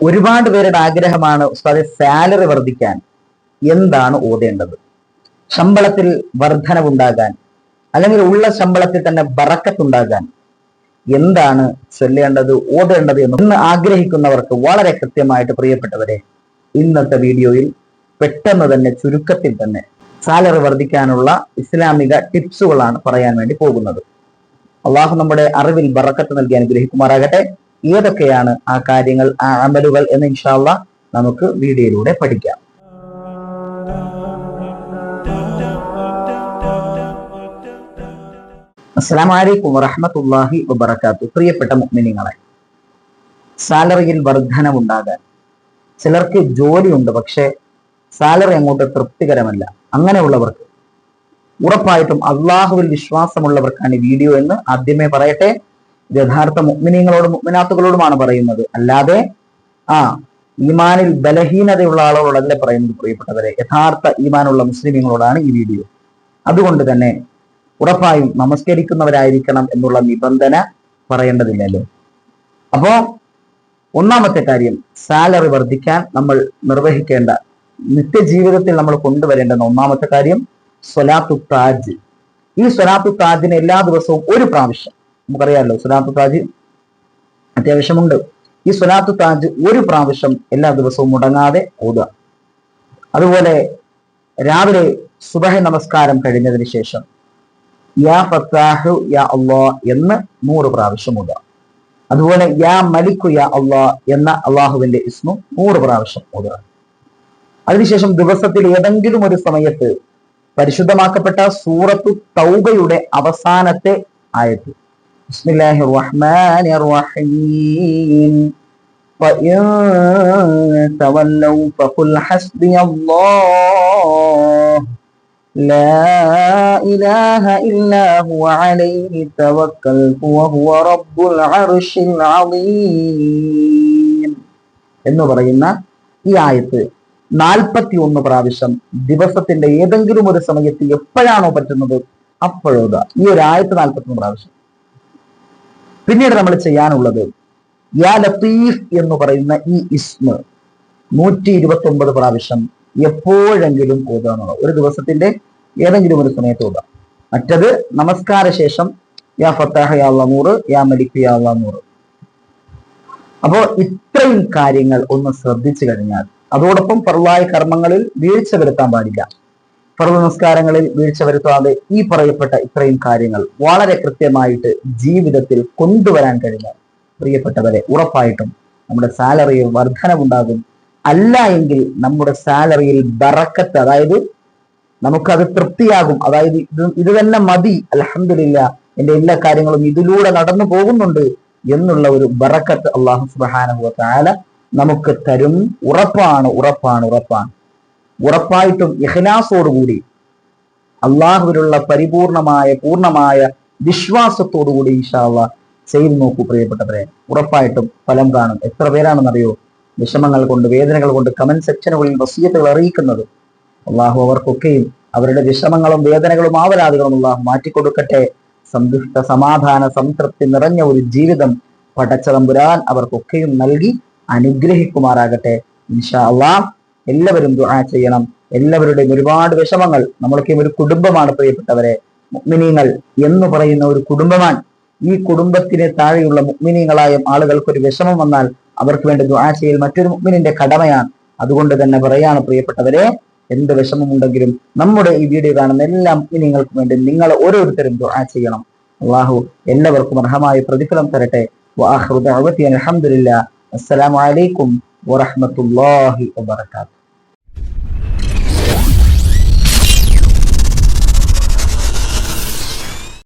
ഒരുപാട് പേരുടെ ആഗ്രഹമാണ് ഉസ്താദെ സാലറി വർദ്ധിക്കാൻ. എന്താണ് ഓതേണ്ടത്? ശമ്പളത്തിൽ വർധനവുണ്ടാകാൻ അല്ലെങ്കിൽ ഉള്ള ശമ്പളത്തിൽ തന്നെ ബറക്കത്തുണ്ടാകാൻ എന്താണ് ചൊല്ലേണ്ടത് ഓതേണ്ടത് എന്ന് ആഗ്രഹിക്കുന്നവർക്ക് വളരെ കൃത്യമായിട്ട് പ്രിയപ്പെട്ടവരെ ഇന്നത്തെ വീഡിയോയിൽ പെട്ടെന്ന് തന്നെ ചുരുക്കത്തിൽ തന്നെ സാലറി വർദ്ധിക്കാനുള്ള ഇസ്ലാമിക ടിപ്സുകളാണ് പറയാൻ വേണ്ടി പോകുന്നത്. അള്ളാഹു നമ്മുടെ അറിവിൽ ബറക്കത്ത് നൽകി അനുഗ്രഹിക്കുമാറാകട്ടെ. ഏതൊക്കെയാണ് ആ കാര്യങ്ങൾ ആ അമലുകൾ എന്ന് ഇൻഷാല്ല നമുക്ക് വീഡിയോയിലൂടെ പഠിക്കാം. അസ്സാം വലൈക്കും വറഹമത്തല്ലാഹി വബർക്കാത്തു പ്രിയപ്പെട്ട മുഅ്മിനീങ്ങളെ സാലറിയിൽ വർധനവുണ്ടാകാൻ ചിലർക്ക് ജോലിയുണ്ട് പക്ഷേ സാലറി അങ്ങോട്ട് തൃപ്തികരമല്ല. അങ്ങനെയുള്ളവർക്ക് ഉറപ്പായിട്ടും അള്ളാഹുവിൽ വിശ്വാസമുള്ളവർക്കാണ് ഈ വീഡിയോ എന്ന് ആദ്യമേ പറയട്ടെ. യഥാർത്ഥ മുഗ്മിനീങ്ങളോടും മുഗ്മിനാത്തുകളോടുമാണ് പറയുന്നത്. അല്ലാതെ ആ ഈമാനിൽ ബലഹീനതയുള്ള ആളുകളോടല്ല പറയുന്നത് പ്രിയപ്പെട്ടവരെ. യഥാർത്ഥ ഈമാനുള്ള മുസ്ലിമീങ്ങളോടാണ് ഈ വീഡിയോ. അതുകൊണ്ട് തന്നെ ഉറപ്പായും നമസ്കരിക്കുന്നവരായിരിക്കണം എന്നുള്ള നിബന്ധന പറയേണ്ടതില്ലല്ലോ. അപ്പോ ഒന്നാമത്തെ കാര്യം സാലറി വർദ്ധിക്കാൻ നമ്മൾ നിർവഹിക്കേണ്ട നിത്യജീവിതത്തിൽ നമ്മൾ കൊണ്ടുവരേണ്ടുന്ന ഒന്നാമത്തെ കാര്യം സ്വലാത്തു താജ് ഈ സ്വലാത്തു താജിന് എല്ലാ ദിവസവും ഒരു പ്രാവശ്യം നമുക്കറിയാമല്ലോ സ്വലാത്തു താജ് അത്യാവശ്യമുണ്ട്. ഈ സ്വലാത്തു താജ് ഒരു പ്രാവശ്യം എല്ലാ ദിവസവും മുടങ്ങാതെ ഓതുക അതുപോലെ രാവിലെ സുബഹ നമസ്കാരം കഴിഞ്ഞതിന് ശേഷം യാ ഫത്താഹു യാ അള്ളാ എന്ന് നൂറ് പ്രാവശ്യം ഓതുക അതുപോലെ യാ മലിക്കു യാ അള്ളാ എന്ന അള്ളാഹുവിന്റെ ഇസ്മു നൂറ് പ്രാവശ്യം ഓതുക അതിനുശേഷം ദിവസത്തിൽ ഏതെങ്കിലും ഒരു സമയത്ത് പരിശുദ്ധമാക്കപ്പെട്ട സൂറത്തു തൗബയുടെ അവസാനത്തെ ആയത്ത് ബിസ്മില്ലാഹി റഹ്മാനി റഹീം فإن تولوا فقل حسبي الله لا إله إلا هو عليه توكلت وهو رب العرش العظيم എന്ന് പറയുന്ന ഈ ആയത്ത് നാൽപ്പത്തി ഒന്ന് പ്രാവശ്യം ദിവസത്തിന്റെ ഏതെങ്കിലും ഒരു സമയത്ത് എപ്പോഴാണോ പറ്റുന്നത് അപ്പോഴോക ഈ ഒരു ആയത്ത് നാൽപ്പത്തി ഒന്ന് പ്രാവശ്യം പിന്നീട് നമ്മൾ ചെയ്യാനുള്ളത് യാ ലത്തീഫ് എന്ന് പറയുന്ന ഈ ഇസ്മ നൂറ്റി ഇരുപത്തി ഒമ്പത് പ്രാവശ്യം എപ്പോഴെങ്കിലും ഓതുക ഒരു ദിവസത്തിന്റെ ഏതെങ്കിലും ഒരു സമയത്ത് ഓതാം. മറ്റത് നമസ്കാര ശേഷം യാ ഫത്താഹ യാ നൂറ് യാ മലിക് യാ നൂറ്. അപ്പോ ഇത്രയും കാര്യങ്ങൾ ഒന്ന് ശ്രദ്ധിച്ചു കഴിഞ്ഞാൽ അതോടൊപ്പം ഫർലായ കർമ്മങ്ങളിൽ വീഴ്ച വരുത്താൻ പാടില്ല. നമസ്കാരങ്ങളിൽ വീഴ്ച വരുത്താതെ ഈ പറയപ്പെട്ട ഇത്രയും കാര്യങ്ങൾ വളരെ കൃത്യമായിട്ട് ജീവിതത്തിൽ കൊണ്ടുവരാൻ കഴിഞ്ഞാൽ പ്രിയപ്പെട്ടവരെ ഉറപ്പായിട്ടും നമ്മുടെ സാലറിയിൽ വർധനവുണ്ടാകും. അല്ല എങ്കിൽ നമ്മുടെ സാലറിയിൽ ബറക്കത്ത് അതായത് നമുക്കത് തൃപ്തിയാകും. അതായത് ഇത് ഇത് തന്നെ മതി അലഹമില്ല എന്റെ എല്ലാ കാര്യങ്ങളും ഇതിലൂടെ നടന്നു പോകുന്നുണ്ട് എന്നുള്ള ഒരു ബറക്കത്ത് അള്ളാഹു സുബാനുഭവ താല നമുക്ക് തരും. ഉറപ്പാണ് ഉറപ്പാണ് ഉറപ്പാണ്. ഉറപ്പായിട്ടും ഇഹ്ലാസോടുകൂടി അള്ളാഹുവിലുള്ള പരിപൂർണമായ പൂർണമായ വിശ്വാസത്തോടുകൂടി ഇൻഷാല്ല ചെയ്തു നോക്കൂ പ്രിയപ്പെട്ടവരെ. ഉറപ്പായിട്ടും ഫലം കാണും. എത്ര പേരാണെന്നറിയോ? വിഷമങ്ങൾ കൊണ്ട് വേദനകൾ കൊണ്ട് കമന്റ് സെക്ഷനുകളിൽ വസീയത്തുകൾ അറിയിക്കുന്നത്. അള്ളാഹു അവർക്കൊക്കെയും അവരുടെ വിഷമങ്ങളും വേദനകളും ആവരാധികളും അള്ളാഹു മാറ്റിക്കൊടുക്കട്ടെ. സന്തുഷ്ട സമാധാന സംതൃപ്തി നിറഞ്ഞ ഒരു ജീവിതം പടച്ചതമ്പുരാൻ അവർക്കൊക്കെയും നൽകി അനുഗ്രഹിക്കുമാറാകട്ടെ. ഇൻഷാ അള്ളാഹ് എല്ലാവരും ദുആ ചെയ്യണം. എല്ലാവരുടെയും ഒരുപാട് വിഷമങ്ങൾ. നമ്മളൊക്കെയും ഒരു കുടുംബമാണ് പ്രിയപ്പെട്ടവരെ. മുഗ്മിനീങ്ങൾ എന്ന് പറയുന്ന ഒരു കുടുംബമാണ്. ഈ കുടുംബത്തിന് താഴെയുള്ള മുഗ്മിനീങ്ങളായ ആളുകൾക്ക് ഒരു വിഷമം വന്നാൽ അവർക്ക് വേണ്ടി ദുആ ചെയ്യൽ മറ്റൊരു മുഗ്മിനിന്റെ കടമയാണ്. അതുകൊണ്ട് തന്നെ പറയാണ് പ്രിയപ്പെട്ടവരെ എന്ത് വിഷമമുണ്ടെങ്കിലും നമ്മുടെ ഈ വീഡിയോ കാണുന്ന എല്ലാ മുഗ്മിനീങ്ങൾക്കും വേണ്ടി നിങ്ങൾ ഓരോരുത്തരും ദുആ ചെയ്യണം. അള്ളാഹു എല്ലാവർക്കും അർഹമായ പ്രതിഫലം തരട്ടെ. വാഹൃദ അലഹമുല്ല അസ്സലാമലൈക്കും വറഹമത്തല്ലാഹി വബർക്കാത്തു